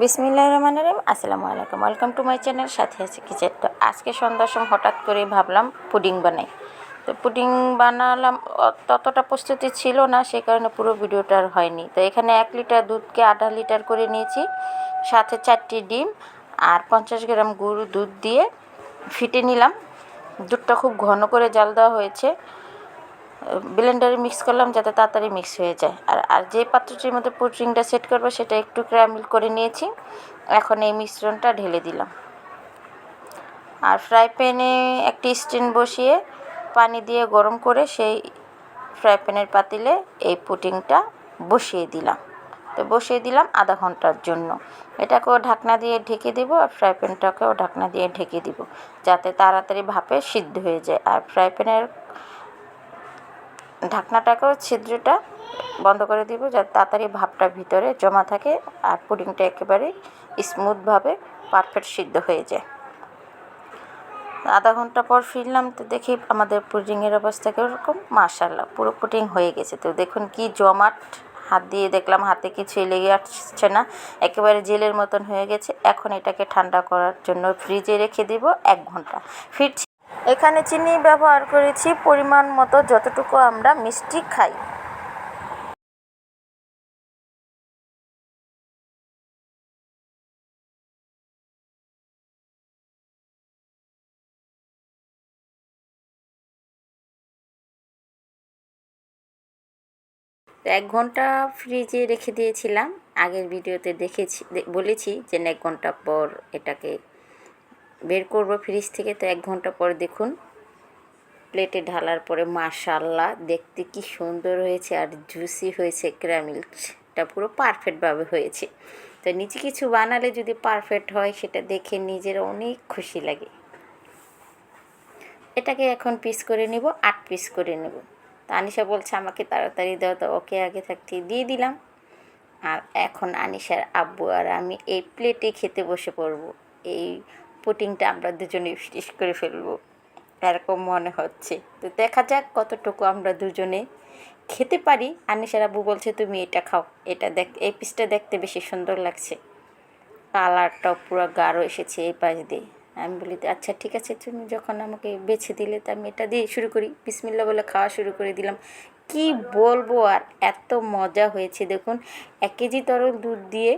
বিসমিল্লাহ রহমান রহিম, আসসালামু আলাইকুম। ওয়েলকাম টু মাই চ্যানেল সাথে আছে কিচেন। তো আজকে সন্ধ্যার সময় হঠাৎ করে ভাবলাম পুডিং বানাই। তো পুডিং বানালাম, ততটা প্রস্তুতি ছিল না সেই কারণে পুরো ভিডিওটা আর হয়নি। তো এখানে এক লিটার দুধকে আধা লিটার করে নিয়েছি, সাথে চারটি ডিম আর পঞ্চাশ গ্রাম গুঁড়ো দুধ দিয়ে ফিটে নিলাম। দুধটা খুব ঘন করে জাল দেওয়া হয়েছে। ব্লেন্ডারে মিক্স করলাম যাতে তাড়াতাড়ি মিক্স হয়ে যায়। আর আর যে পাত্রটির মধ্যে পুডিংটা সেট করব সেটা একটু ক্যারামেল করে নিয়েছি। এখন এই মিশ্রণটা ঢেলে দিলাম। আর ফ্রাই প্যানে একটি স্ট্যান্ড বসিয়ে পানি দিয়ে গরম করে সেই ফ্রাই প্যানের পাতিলে এই পুডিংটা বসিয়ে দিলাম। তো বসিয়ে দিলাম আধা ঘণ্টার জন্য। এটাকেও ঢাকনা দিয়ে ঢেকে দেবো আর ফ্রাই প্যানটাকেও ঢাকনা দিয়ে ঢেকে দিব। যাতে তাড়াতাড়ি ভাপে সিদ্ধ হয়ে যায়। আর ফ্রাই প্যানের ঢাকনাটাকেও ছিদ্রটা বন্ধ করে দিব যাতে তাড়াতাড়ি ভাপটা ভিতরে জমা থাকে আর পুডিংটা একেবারে স্মুথভাবে পারফেক্ট সিদ্ধ হয়ে যায়। আধা ঘণ্টা পর ফিরলাম তো দেখি আমাদের পুডিংয়ের অবস্থা কীরকম। মাশাল্লাহ পুরো পুডিং হয়ে গেছে তো দেখুন কি জমাট হাত দিয়ে দেখলাম, হাতে কিছুই লেগে আসছে না, একেবারে জেলের মতন হয়ে গেছে। এখন এটাকে ঠান্ডা করার জন্য ফ্রিজে রেখে দিব এক ঘণ্টা। ফিরছি এখানে চিনি ব্যবহার করেছি, পরিমাণ মতো যতটুকু আমরা মিষ্টি খাই। এক ঘণ্টা ফ্রিজে রেখে দিয়েছিলাম, আগের ভিডিওতে দেখেছি, বলেছি যে এক ঘণ্টা পর এটাকে বের করব ফ্রিজ থেকে, তো এক ঘণ্টা পর দেখুন প্লেটে ঢালার পরে মাশাল্লাহ দেখতে কি সুন্দর হয়েছে আর জুসি হয়েছে ক্যারামেলটা পুরো পারফেক্টভাবে হয়েছে। তো নিচে কিছু বানালে যদি পারফেক্ট হয়, সেটা দেখে নিজের অনেক খুশি লাগে। এটাকে এখন পিস করে নেব, আট পিস করে নেব। তো আনিশা বলছে, আমাকে তাড়াতাড়ি দাও। তো ওকে আগে থাকতে দিয়ে দিলাম। আর এখন আনিশার আব্বু আর আমি এই প্লেটে খেতে বসে পড়ব। এই পুটিংটা আমরা দুজনে শেষ করে ফেলব। এরকম মনে হচ্ছে। তো দেখা যাক কতটুকু আমরা দুজনে খেতে পারি। আনিশার আব্বু বলছে, তুমি এটা খাও। এটা দেখ, এই পিসটা দেখতে বেশি সুন্দর লাগছে। কালারটাও পুরো গাঢ় এসেছে এই পাশ দিয়ে। আমি বলি আচ্ছা ঠিক আছে, তুমি যখন আমাকে বেছে দিলে তো আমি এটা দিয়ে শুরু করি। বিসমিল্লা বলে খাওয়া শুরু করে দিলাম। কি বলব আর এত মজা হয়েছে। দেখুন, এক কেজি তরল দুধ দিয়ে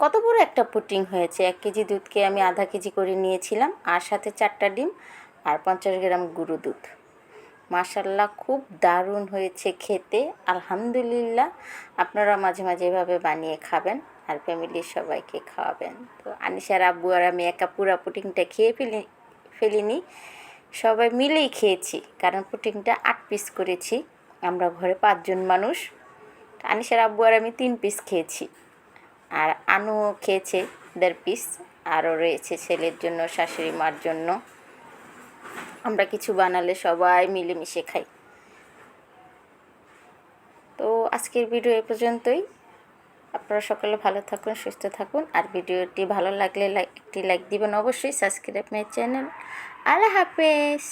কত বড় একটা পুটিং হয়েছে? এক কেজি দুধকে আমি আধা কেজি করে নিয়েছিলাম, আর সাথে চারটা ডিম, আর পঞ্চাশ গ্রাম গুঁড়ো দুধ। মাশাল্লাহ খুব দারুণ হয়েছে খেতে। আলহামদুলিল্লাহ আপনারা মাঝে মাঝে এভাবে বানিয়ে খাবেন আর ফ্যামিলির সবাইকে খাওয়াবেন। তো আনিশার আব্বু আর আমি একা পুরা পুটিংটা খেয়ে ফেলি, ফেলিনি। সবাই মিলেই খেয়েছি, কারণ পুটিংটা আট পিস করেছি। আমরা ঘরে পাঁচজন মানুষ। আনিশার আব্বু আর আমি তিন পিস খেয়েছি। আর আনু খেয়েছে দেড় পিস আরও রয়েছে ছেলের জন্য, শাশুড়ি মার জন্য। আমরা কিছু বানালে সবাই মিলেমিশে খাই। তো আজকের ভিডিও এ পর্যন্তই। আপনারা সকলে ভালো থাকুন, সুস্থ থাকুন। আর ভিডিওটি ভালো লাগলে একটি লাইক দিবেন অবশ্যই সাবস্ক্রাইব মাই চ্যানেল আল্লাহ হাফেজ!